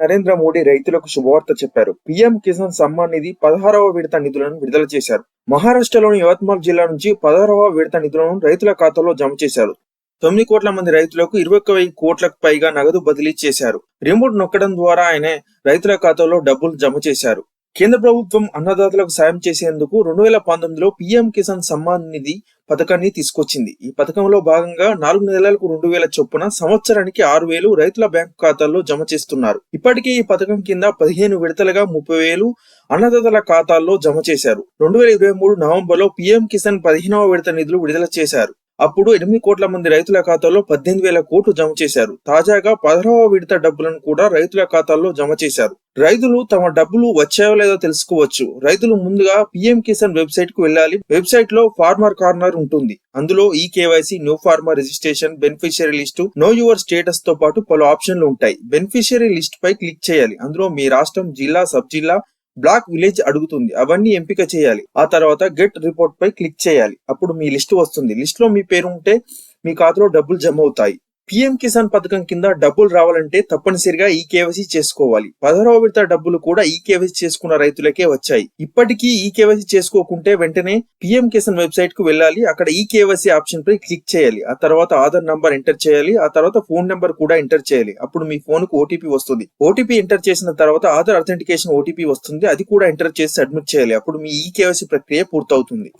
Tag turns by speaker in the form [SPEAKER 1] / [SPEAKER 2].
[SPEAKER 1] నరేంద్ర మోడీ రైతులకు శుభవార్త చెప్పారు. పీఎం కిసాన్ సమ్మాన్ నిధి పదహారవ విడత నిధులను విడుదల చేశారు. మహారాష్ట్రలోని యవత్మాల్ జిల్లా నుంచి పదహారవ విడత నిధులను రైతుల ఖాతాలో జమ చేశారు. తొమ్మిది కోట్ల మంది రైతులకు ఇరవై ఒక్క వెయ్యి కోట్లకు పైగా నగదు బదిలీ చేశారు. రిమోట్ నొక్కడం ద్వారా ఆయన రైతుల ఖాతాలో డబ్బులు జమ చేశారు. కేంద్ర ప్రభుత్వం అన్నదాతలకు సాయం చేసేందుకు రెండు వేల పంతొమ్మిదిలో పీఎం కిసాన్ సమ్మాన్ నిధి పథకాన్ని తీసుకొచ్చింది. ఈ పథకంలో భాగంగా నాలుగు నెలలకు రెండు వేల చొప్పున సంవత్సరానికి ఆరు వేలు రైతుల బ్యాంకు ఖాతాల్లో జమ చేస్తున్నారు. ఇప్పటికే ఈ పథకం కింద పదిహేను విడతలుగా ముప్పై వేలు అన్నదాతల ఖాతాల్లో జమ చేశారు. రెండు వేల ఇరవై మూడు నవంబర్లో పీఎం కిసాన్ పదిహేనవ విడత నిధులు విడుదల చేశారు. అప్పుడు ఎనిమిది కోట్ల మంది రైతుల ఖాతాలో పద్దెనిమిది వేల కోట్లు జమ చేశారు. తాజాగా పదహారవ విడత డబ్బులను కూడా రైతుల ఖాతాల్లో జమ చేశారు. రైతులు తమ డబ్బులు వచ్చాయో లేదో తెలుసుకోవచ్చు. రైతులు ముందుగా పిఎం కిసాన్ వెబ్సైట్కు వెళ్ళాలి. వెబ్సైట్లో ఫార్మర్ కార్నర్ ఉంటుంది. అందులో ఈ KYC new farmer registration beneficiary list know your స్టేటస్తో పాటు పలు ఆప్షన్లు ఉంటాయి. బెనిఫిషియరీ లిస్ట్ పై క్లిక్ చేయాలి. అందులో మీ రాష్ట్రం జిల్లా సబ్ జిల్లా బ్లాక్ విలేజ్ అడుగుతుంది. అవన్నీ ఎంపిక చేయాలి. ఆ తర్వాత గెట్ రిపోర్ట్ పై క్లిక్ చేయాలి. అప్పుడు మీ లిస్ట్ వస్తుంది. లిస్ట్లో మీ పేరు ఉంటే మీ ఖాతాలో డబ్బులు జమ అవుతాయి. పిఎం కిసాన్ పథకం కింద డబ్బులు రావాలంటే తప్పనిసరిగా ఈ కేవైసీ చేసుకోవాలి. పదహారవ విడత డబ్బులు కూడా ఈ కేవైసీ చేసుకున్న రైతులకే వచ్చాయి. ఇప్పటికీ ఈ కేవైసీ చేసుకోకుంటే వెంటనే పిఎం కిసాన్ వెబ్సైట్కు వెళ్ళాలి. అక్కడ ఈ కేవైసీ ఆప్షన్ పై క్లిక్ చేయాలి. ఆ తర్వాత ఆధార్ నంబర్ ఎంటర్ చేయాలి. ఆ తర్వాత ఫోన్ నెంబర్ కూడా ఎంటర్ చేయాలి. అప్పుడు మీ ఫోన్కు ఓటీపీ వస్తుంది. ఓటీపీ ఎంటర్ చేసిన తర్వాత ఆధార్ అథెంటికేషన్ ఓటీపీ వస్తుంది. అది కూడా ఎంటర్ చేసి సబ్మిట్ చేయాలి. అప్పుడు మీ ఈ కేవైసీ ప్రక్రియ పూర్తవుతుంది.